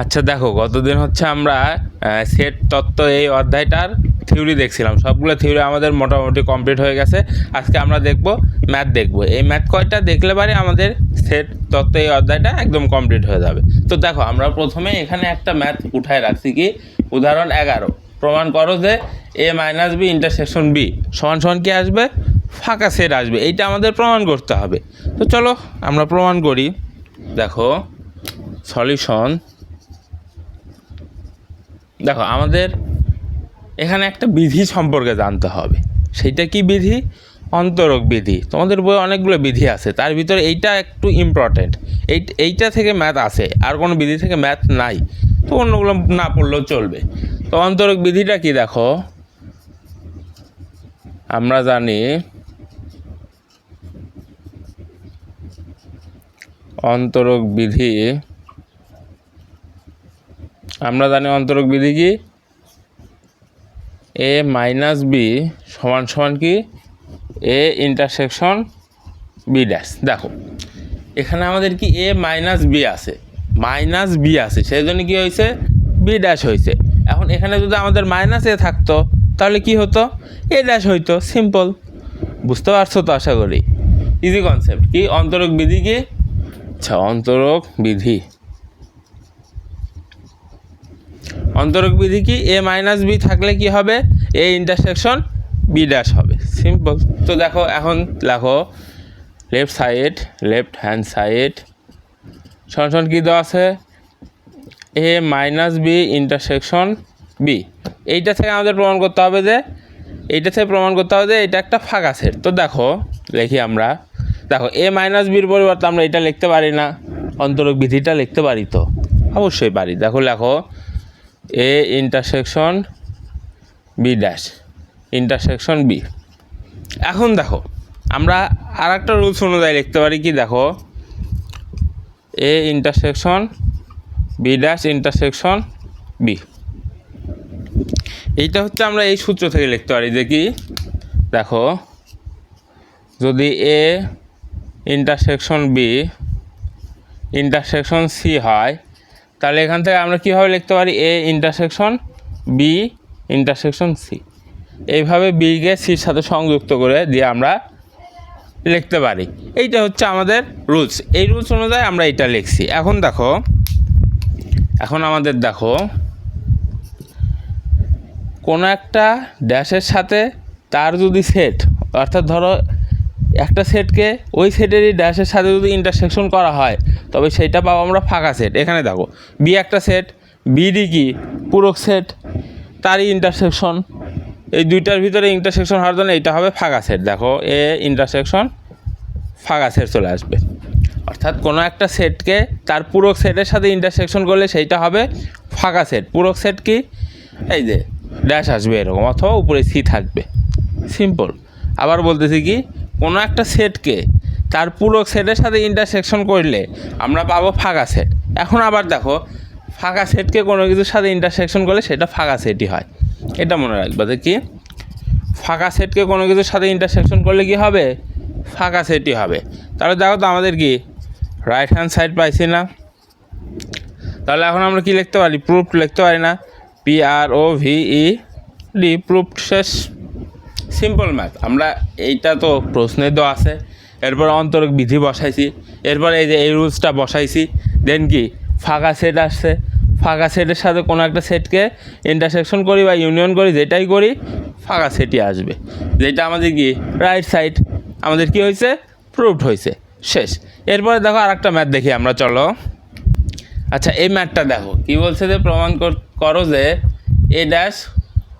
আচ্ছা দেখো, গতদিন হচ্ছে আমরা সেট তত্ত্ব এই অধ্যায়টার থিওরি দেখছিলাম। সবগুলো থিওরি আমাদের মোটামুটি কমপ্লিট হয়ে গেছে। আজকে আমরা দেখব ম্যাথ দেখব। এই ম্যাথ কয়টা দেখলে পারে আমাদের সেট তত্ত্ব এই অধ্যায়টা একদম কমপ্লিট হয়ে যাবে। তো দেখো, আমরা প্রথমে এখানে একটা ম্যাথ উঠায় রাখছি কি? উদাহরণ এগারো। প্রমাণ করো যে A minus B intersection B সমান সমান কি আসবে? ফাঁকা সেট আসবে। এইটা আমাদের প্রমাণ করতে হবে। তো চলো, আমরা প্রমাণ করি। দেখো সলিউশন দেখো, আমাদের এখানে একটা বিধি সম্পর্কে জানতে হবে। সেইটা কি বিধি? অন্তরক বিধি। তোমাদের বইয়ে অনেকগুলো বিধি আছে। তার ভিতরে এইটা একটু ইম্পর্টেন্ট এই, এইটা থেকে ম্যাথ আছে। আর কোনো বিধি থেকে ম্যাথ নাই। তো অন্যগুলো না পড়লেও চলবে। তো অন্তরক বিধিটা কি দেখো? আমরা জানি অন্তরক বিধি আমরা জানি অন্তরক বিধি কি? এ মাইনাস বি সমান সমান কি? এ ইন্টারসেকশন বি ড্যাশ দেখো, এখানে আমাদের কি এ মাইনাস বি আছে। মাইনাস বি আছে সেই জন্য কী হয়েছে? বি ড্যাশ হয়েছে। এখন এখানে যদি আমাদের মাইনাস এ থাকতো, তাহলে কি হতো? এ ড্যাশ হইতো সিম্পল বুঝতে পারছ তো আশা করি? ইজি কনসেপ্ট কি? অন্তরক বিধি কি? আচ্ছা অন্তরক বিধি। অন্তরক বিধি কি? এ মাইনাস বি থাকলে কি হবে? এ ইন্টারসেকশন বি ড্যাশ হবে। সিম্পল তো দেখো, এখন লেখো left side left hand side সমান কী দেওয়া আছে? A minus B intersection B এইটা থেকে আমাদের প্রমাণ করতে হবে যে, এইটা থেকে প্রমাণ করতে হবে যে, এটা একটা ফাঁকা সেট তো দেখো, লিখি আমরা। দেখো এ মাইনাস বির পরিবর্তে আমরা এটা লিখতে পারি না। অন্তরক বিধিটা লিখতে পারি তো? অবশ্যই পারি। দেখো, লেখো A intersection B dash intersection B এখন দেখো, আমরা আর একটা রুলস অনুযায়ী লিখতে পারি কি দেখো? A intersection B dash intersection B এইটা হচ্ছে আমরা এই সূত্র থেকে লিখতে পারি যে কি? দেখো, যদি A intersection B intersection C হয় তাহলে এখান থেকে আমরা কীভাবে লিখতে পারি A intersection B intersection C এইভাবে বিকে সির সাথে সংযুক্ত করে দিয়ে আমরা লিখতে পারি। এইটা হচ্ছে আমাদের রুলস এই রুলস অনুযায়ী আমরা এটা লিখছি। এখন দেখো, এখন আমাদের দেখো, কোনো একটা ড্যাশের সাথে তার যদি সেট অর্থাৎ ধরো একটা সেটকে ওই সেটেরই ড্যাশের সাথে যদি ইন্টারসেকশন করা হয়, তবে সেইটা পাবো আমরা ফাঁকা সেট এখানে দেখো বি একটা সেট বিডি কি? পুরো সেট তারই ইন্টারসেকশন এই দুইটার ভিতরে ইন্টারসেকশন হওয়ার জন্য এইটা হবে ফাঁকা সেট দেখো এ ইন্টারসেকশন ফাঁকা সেট চলে আসবে। অর্থাৎ কোনো একটা সেটকে তার পুরো সেটের সাথে ইন্টারসেকশন করলে সেইটা হবে ফাঁকা সেট পুরো সেট কি? এই যে ড্যাশ আসবে এরকম, অথবা উপরে সি থাকবে। সিম্পল আবার বলতেছি কি? কোনো একটা সেটকে তার পুরো সেটের সাথে ইন্টারসেকশন করলে আমরা পাবো ফাঁকা সেট এখন আবার দেখো, ফাঁকা সেটকে কোনো কিছুর সাথে ইন্টারসেকশন করলে সেটা ফাঁকা সেটই হয়। এটা মনে রাখবে যে কি? ফাঁকা সেটকে কোনো কিছুর সাথে ইন্টারসেকশন করলে কি হবে? ফাঁকা সেটই হবে। তাহলে দেখো তো আমাদের কি? রাইট হ্যান্ড সাইড পাইছি না। তাহলে এখন আমরা কি লিখতে পারি? প্রুফ লিখতে পারি না। P R O V E D proof শেষ। সিম্পল ম্যাথ আমরা এইটা তো প্রশ্নে তো আছে। এরপর অন্তরক বিধি বসাইছি। এরপর এই যে এই রুলসটা বসাইছি। দেন কি? ফাঁকা সেট আসছে। ফাঁকা সেটের সাথে কোনো একটা সেটকে ইন্টারসেকশন করি বা ইউনিয়ন করি, যেটাই করি, ফাঁকা সেটই আসবে। যেটা আমাদের কি? রাইট সাইড আমাদের কি হয়েছে? প্রুভড হয়েছে। শেষ। এরপরে দেখো আর একটা ম্যাথ দেখি আমরা, চলো। আচ্ছা এই ম্যাথটা দেখো। কি বলছে যে প্রমাণ কর- যে A dash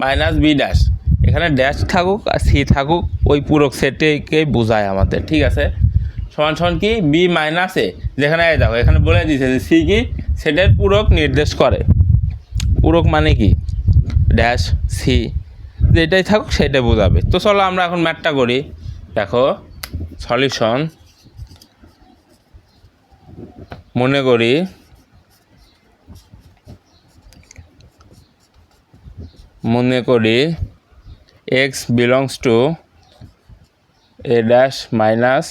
minus B dash এখানে ড্যাশ থাকুক আর সি থাকুক, ওই পুরক সেটকে বোঝায় আমাদের, ঠিক আছে? সমান সমান কি? বি মাইনাস এ যেখানে দেখো, এখানে বলে দিয়েছে যে সি কি? সেটের পূরক নির্দেশ করে। পূরক মানে কি? ড্যাশ সি যেটাই থাকুক সেটাই বোঝাবে। তো চলো আমরা এখন ম্যাটটা করি। দেখো সলিউশন মনে করি মনে করি X belongs to A dash minus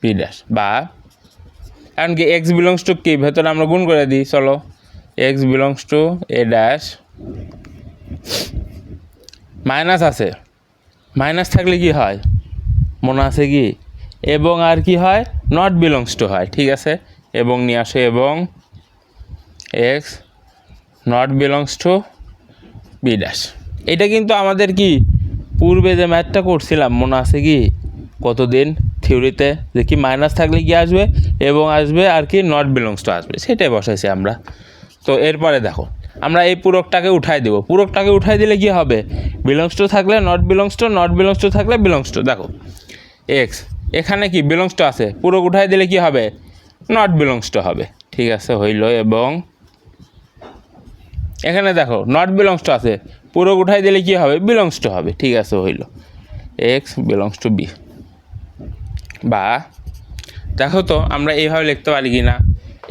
B dash বা এমনকি এক্স বিলংস টু কি? ভেতরে আমরা গুণ করে দিই, চলো। X belongs to A dash minus আছে। মাইনাস থাকলে কি হয়? মনে আছে কি? এবং আর কি হয়? নট বিলংস টু হয়, ঠিক আছে? এবং নিয়ে আসে, এবং X not belongs to B dash এটা কিন্তু আমাদের কি, পূর্বে যে ম্যাথটা করছিলাম, মনে আছে কি? কতদিন? থিওরিতে যে কি মাইনাস থাকলে কি আসবে এবং আসবে আর কি নট বিলংস টু আসবে, সেটাই বসাইছি আমরা। তো এরপরে দেখো, আমরা এই পূরকটাকে উঠাই দেবো। পূরকটাকে উঠাই দিলে কি হবে? বিলংস টু থাকলে not belongs to not belongs to থাকলে বিলংস টু দেখো এক্স এখানে কি বিলংস টু আছে? পূরক উঠাই দিলে কি হবে? নট বিলংস টু হবে। ঠিক আছে, হইল এবং এখানে দেখো নট বিলংস টু আছে। পুরো উঠাই দিলে কি হবে? বিলংস টু হবে। ঠিক আছে, হইল। এক্স বিলংস টু বি বা, দেখো তো, আমরা এইভাবে লিখতে পারি কি না?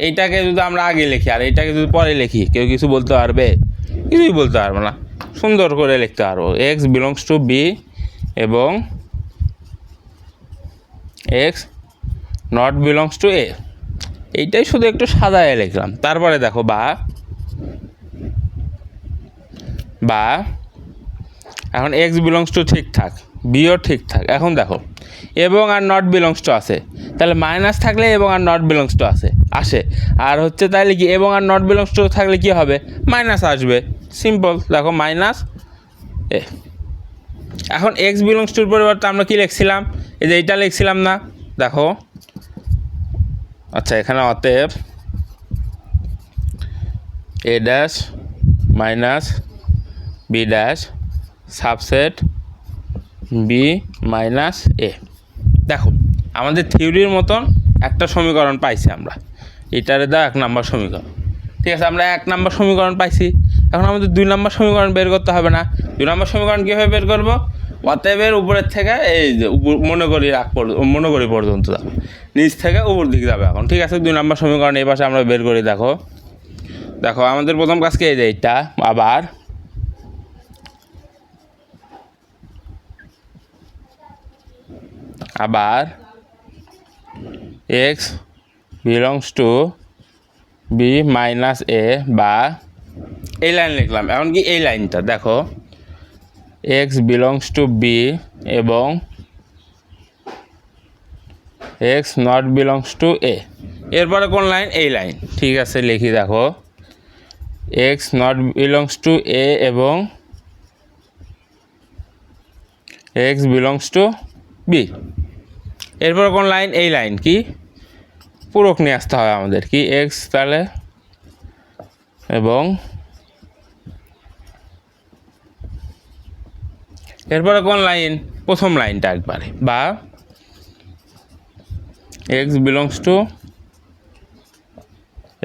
এইটাকে যদি আমরা আগে লিখি, আর এইটাকে যদি পরে লিখি, কেউ কিছু বলতে পারবে? কিছুই বলতে পারব না। সুন্দর করে লিখতে পারব। এক্স বিলংস টু বি এবং X not belongs to A এইটাই শুধু একটু সাদায় লিখলাম। তারপরে দেখো, বা বা এখন এক্স বিলংস টু ঠিকঠাক বিও ঠিকঠাক। এখন দেখো, এবং আর নট বিলংস টু আছে। তাহলে মাইনাস থাকলে এবং আর নট বিলংস টু আছে, আসে। আর হচ্ছে তাহলে কি এবং আর নট বিলংস টু থাকলে কি হবে? মাইনাস আসবে। সিম্পল দেখো মাইনাস এ। এখন এক্স বিলংস টুর পরিবর্তে আমরা কি লিখছিলাম? এই যে এইটা লিখছিলাম না, দেখো। আচ্ছা এখানে অতএব A dash minus B dash subset B minus A. দেখো, আমাদের থিওরির মতন একটা সমীকরণ পাইছি আমরা। এটারে দাও এক নাম্বার সমীকরণ। ঠিক আছে, আমরা এক নাম্বার সমীকরণ পাইছি। এখন আমাদের দুই নাম্বার সমীকরণ বের করতে হবে না। দুই নাম্বার সমীকরণ কীভাবে বের করব? অতএবের উপরের থেকে এই যে মনে করি রাখ মনে করি পর্যন্ত যাবে নিচ থেকে উপর দিকে যাবে এখন। ঠিক আছে, দুই নাম্বার সমীকরণ এই পাশে আমরা বের করি, দেখো। দেখো, আমাদের প্রথম কাজ কি? এই যে এইটা, আবার আবার X belongs to B minus A বা এই লাইন লিখলাম। এখন কি এই লাইনটা? দেখো। এক্স বিলংস টু বি এবং X not belongs to A এরপরে কোন লাইন এই লাইন ঠিক আছে, লিখি, দেখো। X not belongs to A এবং এক্স বিলংস টু বি এরপর কোন লাইন? এই লাইন কি? পূরক নিয়ে আসতে হবে আমাদের। কি? এক্স তাহলে? এবং এরপরে কোন লাইন? প্রথম লাইনটা একবারে। বা X belongs to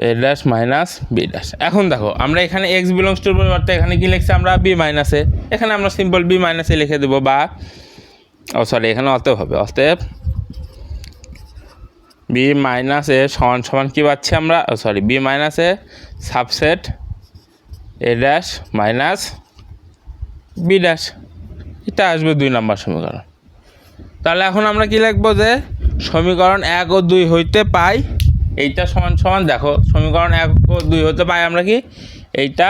A dash minus B dash এখন দেখো, আমরা এখানে এক্স বিলংস টুর পরিবর্তে এখানে কি লিখছি আমরা? বি মাইনাসে এখানে আমরা সিম্পল বি মাইনাসে লিখে দেবো বা ও সরি এখানে অতএব হবে। অতএব বি মাইনাস এ সমান সমান কী পাচ্ছি আমরা? Sorry B minus A subset A dash minus B dash এটা আসবে দুই নাম্বার সমীকরণ। তাহলে এখন আমরা কি লিখব যে সমীকরণ এক ও দুই হইতে পাই, এইটা সমান সমান, দেখো, সমীকরণ এক ও দুই হতে পাই আমরা কি? এইটা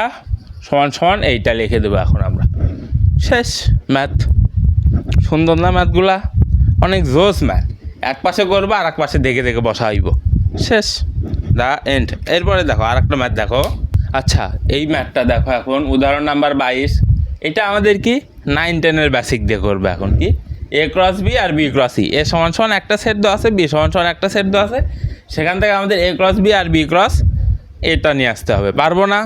সমান সমান, এইটা লিখে দেবো এখন আমরা। শেষ ম্যাথ। সুন্দর না ম্যাথগুলা? অনেক জোস ম্যাথ। এক পাশে করব আর এক পাশে দেখে দেখে বসা হইব। শেষ। দা এন্ড এরপরে দেখো আর একটা ম্যাথ দেখো। আচ্ছা এই ম্যাথটা দেখো এখন। উদাহরণ নাম্বার বাইশ। এটা আমাদের কি? নাইন টেনের বেসিক দিয়ে করবে এখন কি? এ ক্রস বি আর বি ক্রস ই এ সমান সমান একটা সেট দেওয়া আছে বি সমান সমান একটা সেট দেওয়া আছে। সেখান থেকে আমাদের এ ক্রস বি আর বি ক্রস এটা নিয়ে আসতে হবে। পারব না?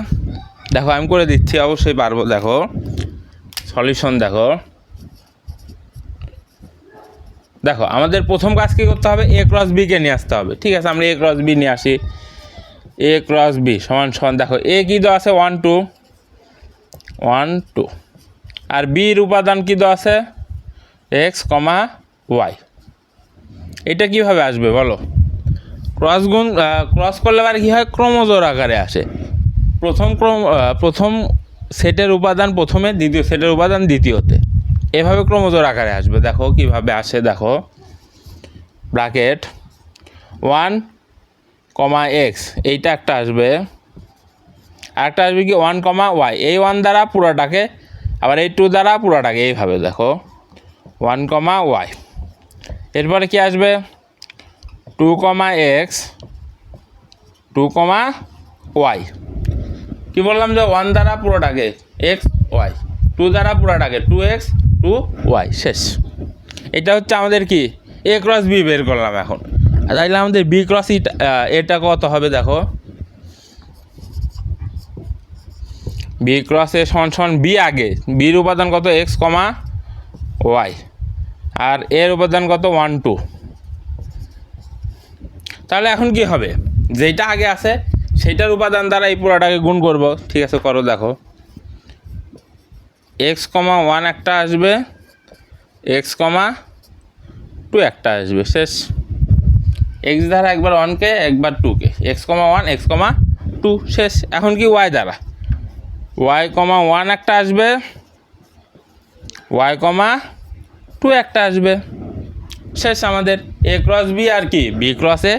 দেখো, আমি করে দিচ্ছি, অবশ্যই পারব। দেখো সলিউশন দেখো। দেখো, আমাদের প্রথম কাজ কী করতে হবে? এ ক্রস বিকে নিয়ে আসতে হবে। ঠিক আছে, আমরা এ ক্রস বি নিয়ে আসি। এ ক্রস বি সমান সমান, দেখো এ কী দেওয়া আছে? ওয়ান টু ওয়ান টু আর বির উপাদান কী দেওয়া আছে? এক্স কমা ওয়াই এটা কীভাবে আসবে বলো? ক্রস গুণ ক্রস করলে আবার কী হয়? ক্রমজোর আকারে আসে। প্রথম ক্রম প্রথম সেটের উপাদান প্রথমে, দ্বিতীয় সেটের উপাদান দ্বিতীয়তে। এভাবে ক্রমজোর আকারে আসবে। দেখো কীভাবে আসে, দেখো। ব্র্যাকেট। ওয়ান কমা এক্স, এইটা একটা আসবে। আরেকটা আসবে কি? One comma y. এই ওয়ান দ্বারা পুরোটাকে, আবার এই টু দ্বারা পুরোটাকে এইভাবে, দেখো। One comma y. এরপরে কি আসবে? Two comma x, two comma y. কী বললাম যে, ওয়ান দ্বারা পুরোটাকে, এক্স, ওয়াই। টু দ্বারা পুরোটাকে, টু এক্স টু ওয়াই শেষ। এটা হচ্ছে আমাদের কি? এ ক্রস বি বের করলাম এখন। তাইলে আমাদের বি ক্রস ইটা এটা কত হবে দেখো? বি ক্রস এ সমান সমান বি আগে। বির উপাদান কত? এক্স কমা ওয়াই আর এর উপাদান কত? ওয়ান টু তাহলে এখন কি হবে? যেটা আগে আছে, সেইটার উপাদান দ্বারা এই পুরোটাকে গুণ করব। ঠিক আছে, করো, দেখো। এক্স কমা ওয়ান একটা আসবে এক্স কমা টু একটা আসবে, শেষ। এক্স দ্বারা একবার ওয়ানকে একবার টুকে X comma one X comma two শেষ। এখন কি ওয়াই দ্বারা? ওয়াই কমা ওয়ান একটা আসবে ওয়াই কমা টু একটা আসবে। শেষ আমাদের। এ ক্রস বি আর কি? বি ক্রসে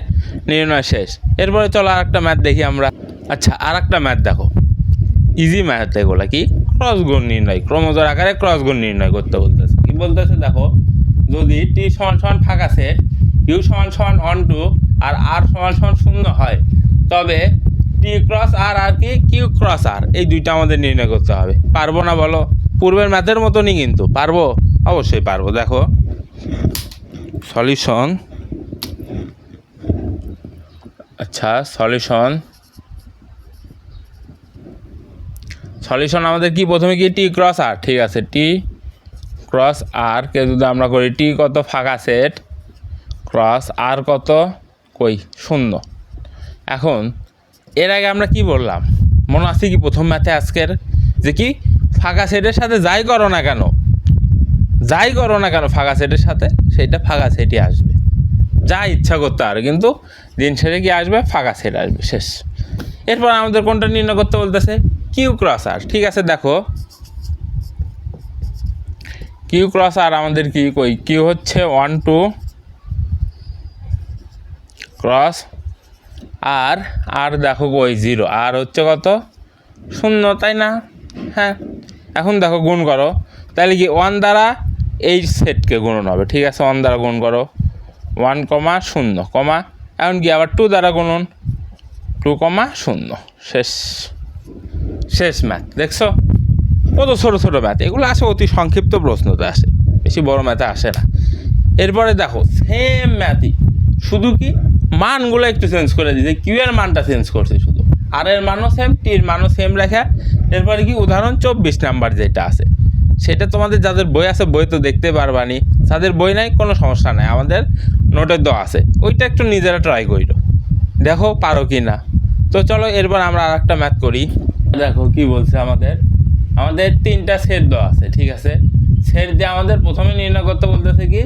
নির্ণয় শেষ। এরপরে চলো আর একটা ম্যাথ দেখি আমরা। আচ্ছা আর একটা ম্যাথ দেখো। ইজি ম্যাথ এগুলো কি? ক্রস গুণ নির্ণয় ক্রমজোর আকারে ক্রস গুণ নির্ণয় করতে বলতেছে। কি বলতেছে দেখো, যদি টি সমান সমান ফাঁকা সেট ইউ সমান সমান ওয়ান টু আর আর সমান সমান শূন্য হয়, তবে টি ক্রস আর আর কি কিউ ক্রস আর এই দুইটা আমাদের নির্ণয় করতে হবে। পারব না বলো? পূর্বের ম্যাথের মতনই কিন্তু। পারব? অবশ্যই পারব। দেখো সলিউশন আচ্ছা সলিউশন সলিউশন আমাদের কি? প্রথমে কি? টি ক্রস আর ঠিক আছে টি ক্রস আর কে যদি আমরা করি টি কত? ফাঁকা সেট ক্রস আর কত? কই? শূন্য। এখন, এর আগে আমরা কি বললাম? মনে আছে কি প্রথম ম্যাথে আজকের? যে কি? ফাঁকা সেটের সাথে যাই করো না কেন? যাই করো না কেন ফাঁকা সেটের সাথে? সেইটা ফাঁকা সেটই আসবে। যা ইচ্ছা করতে আর, কিন্তু দিন শেষে কি আসবে? ফাঁকা সেট আসবে, শেষ। এরপর আমাদের কোনটা নির্ণয় করতে বলতেছে? কিউ ক্রস আর, ঠিক আছে, দেখো। কিউ ক্রস আর আমাদের কি কই? কিউ হচ্ছে ওয়ান টু ক্রস আর আর দেখো কই জিরো আর হচ্ছে কত? শূন্য, তাই না? হ্যাঁ এখন দেখো, গুণ করো। তাহলে কি ওয়ান দ্বারা এই সেটকে গুণন হবে, ঠিক আছে? ওয়ান দ্বারা গুণ করো। ওয়ান কমা শূন্য, কমা, এখন কি আবার টু দ্বারা গুণন? টু কমা শূন্য, শেষ। শেষ ম্যাথ, দেখছ? কত ছোটো ছোটো ম্যাথ? এগুলো আসে অতি সংক্ষিপ্ত প্রশ্নতে আসে, বেশি বড় ম্যাথে আসে না। এরপরে দেখো সেম ম্যাথই। শুধু কি? মানগুলো একটু চেঞ্জ করে দিয়েছে কিউ এর মানটা চেঞ্জ করছে শুধু। আর এর মানও সেম টির মানও সেম রেখে এরপরে কি? উদাহরণ চব্বিশ নাম্বার যেটা আছে। সেটা তোমাদের যাদের বই আছে, বই তো দেখতে পারবানি। যাদের বই নাই, কোনো সমস্যা নাই, আমাদের নোটের দেওয়া আছে। ওইটা একটু নিজেরা ট্রাই করো দেখো পারো কি না তো চলো, এরপর আমরা আর একটা ম্যাথ করি। দেখো কি বলছে আমাদের। আমাদের তিনটা সেট দেওয়া আছে, ঠিক আছে? সেট দিয়ে আমাদের প্রথমে নির্ণয় করতে বলতেছে কি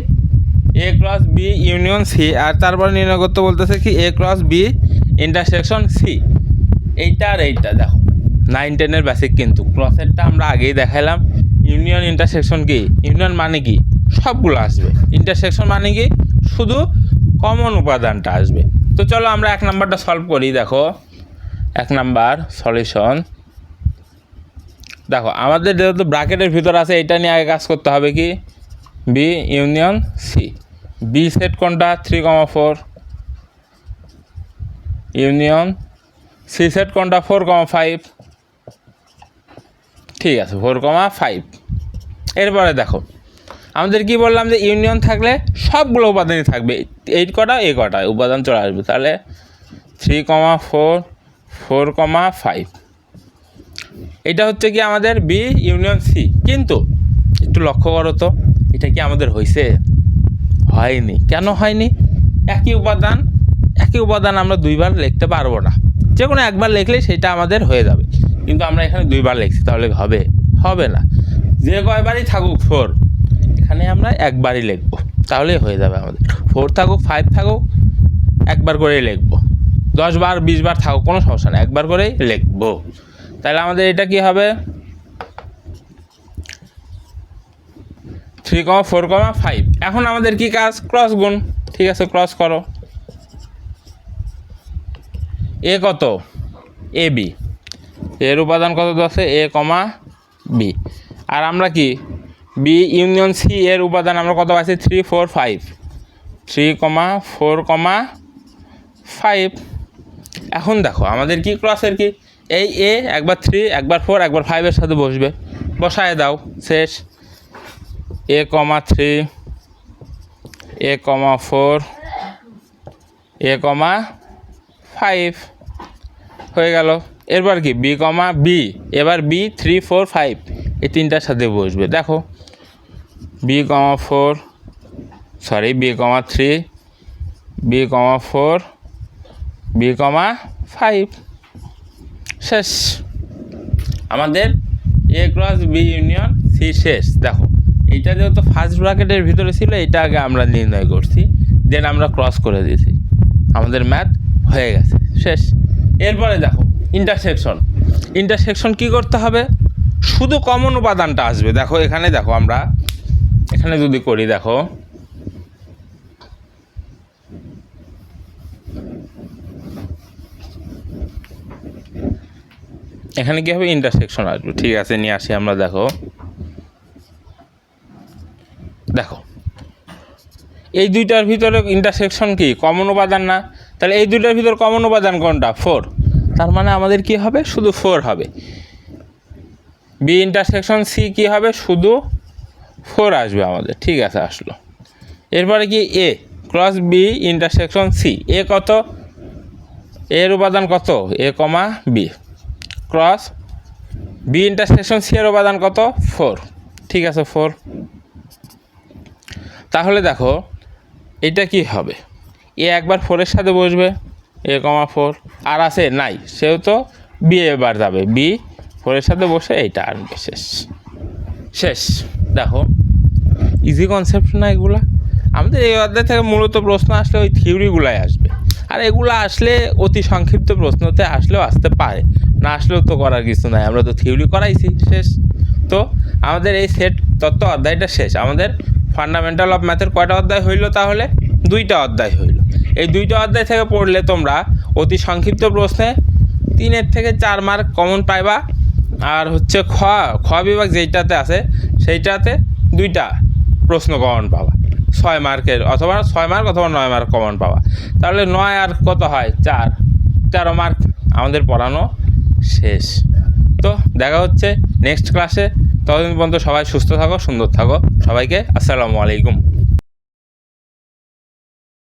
A cross B union C আর তারপর নির্ণয় করতে বলতেছে কি A cross B intersection C এইটা আর এইটা, দেখো। নাইন টেনের বেসিক কিন্তু। ক্রসেরটা আমরা আগেই দেখাইলাম। ইউনিয়ন ইন্টারসেকশন কি? ইউনিয়ন মানে কি? সবগুলো আসবে। ইন্টারসেকশন মানে কি? শুধু কমন উপাদানটা আসবে। তো চলো আমরা এক নাম্বারটা সলভ করি, দেখো। এক নাম্বার সলিউশন দেখো, আমাদের যেহেতু ব্রাকেটের ভিতর আছে, এটা নিয়ে আগে কাজ করতে হবে কি? B union C B set কোনটা? Three comma four union C set কোনটা? ফোর কমা ফাইভ ঠিক আছে ফোর কমা ফাইভ এরপরে দেখো, আমাদের কি বললাম যে ইউনিয়ন থাকলে সবগুলো উপাদানই থাকবে। এইট কটা? এ কটা, উপাদান চলে আসবে। তাহলে three comma four four comma five এটা হচ্ছে কি আমাদের বি ইউনিয়ন সি কিন্তু একটু লক্ষ্য করো তো, এটা কি আমাদের হয়েছে হয়নি। কেন হয়নি? একই উপাদান একই উপাদান আমরা দুইবার লিখতে পারব না। যে কোনো একবার লিখলে সেটা আমাদের হয়ে যাবে। কিন্তু আমরা এখানে দুইবার লিখছি, তাহলে হবে? হবে না। যে কয়বারই থাকুক ফোর এখানে আমরা একবারই লিখব। তাহলেই হয়ে যাবে আমাদের। ফোর থাকুক ফাইভ থাকুক, একবার করেই লিখব। দশ বার, বিশ বার থাকুক, কোনো সমস্যা নেই। একবার করেই লিখব। তাহলে আমাদের এটা কি হবে? Three comma four comma five এখন আমাদের কি কাজ? ক্রস গুণ। ঠিক আছে ক্রস করো। এ কত? এ বি এর উপাদান কত আছে? এ কমা বি আর আমরা কি? বি ইউনিয়ন সি এর উপাদান আমরা কত পাচ্ছি three four five three comma four comma five এখন দেখো, আমাদের কি ক্রসের কি? এই এ, একবার থ্রি একবার ফোর একবার ফাইভের সাথে বসবে। বসায় দাও, শেষ। A comma three A comma four A comma five হয়ে গেল। এরপর কি? বি কমা বি এবার বি থ্রি ফোর ফাইভ এই তিনটার সাথে বসবে। দেখো। B comma four sorry B comma three B comma four B comma five শেষ। আমাদের A cross B union C শেষ। দেখো এইটা যেহেতু ফার্স্ট ব্র্যাকেটের ভিতরে ছিল, এটা আগে আমরা নির্ণয় করছি। দেন আমরা ক্রস করে দিয়েছি। আমাদের ম্যাথ হয়ে গেছে। শেষ। এরপরে দেখো ইন্টারসেকশন ইন্টারসেকশন কি করতে হবে? শুধু কমন উপাদানটা আসবে। দেখো, এখানে দেখো আমরা, এখানে যদি করি, দেখো এখানে কি হবে ইন্টারসেকশন আসবে। ঠিক আছে, নিয়ে আসি আমরা, দেখো। দেখো। এই দুইটার ভিতরে ইন্টারসেকশন কি? কমন উপাদান না? তাহলে এই দুইটার ভিতর কমন উপাদান কোনটা? ফোর তার মানে আমাদের কি হবে? শুধু ফোর হবে। বি ইন্টারসেকশন সি কি হবে? শুধু ফোর আসবে আমাদের। ঠিক আছে, আসলো। এরপরে কি? A cross B intersection C এ কত? এর উপাদান কত? A comma B cross B intersection C এর উপাদান কত? ফোর ঠিক আছে ফোর তাহলে দেখো, এটা কি হবে? এ একবার ফোরের সাথে বসবে এ কমা ফোর আর আছে নাই, সেহেতু বি এবার যাবে। বি ফোরের সাথে বসে এইটা আনবে, শেষ। শেষ। দেখো ইজি কনসেপ্ট না এগুলা? আমাদের এই অধ্যায় থেকে মূলত প্রশ্ন আসলে ওই থিওরিগুলাই আসবে। আর এগুলো আসলে অতি সংক্ষিপ্ত প্রশ্নতে আসলেও আসতে পারে। না আসলেও তো করার কিছু নাই, আমরা তো থিওরি করাইছি, শেষ। তো আমাদের এই সেট তত্ত্ব অধ্যায়টা শেষ। আমাদের ফান্ডামেন্টাল অফ ম্যাথের কয়টা অধ্যায় হইল তাহলে? দুইটা অধ্যায় হইল। এই দুইটা অধ্যায় থেকে পড়লে তোমরা অতি সংক্ষিপ্ত প্রশ্নে তিনের থেকে চার মার্ক কমন পাইবা। আর হচ্ছে খ খ বিভাগ যেইটাতে আছে, সেইটাতে দুইটা প্রশ্ন কমন পাবা। ছয় মার্কের অথবা ছয় মার্ক অথবা নয় মার্ক কমন পাওয়া তাহলে নয় আর কত হয়? চার। তেরো মার্ক আমাদের পড়ানো শেষ। তো দেখা হচ্ছে নেক্সট ক্লাসে ততদিন পর্যন্ত সবাই সুস্থ থাকো, সুন্দর থাকো। সবাইকে আসসালামু আলাইকুম।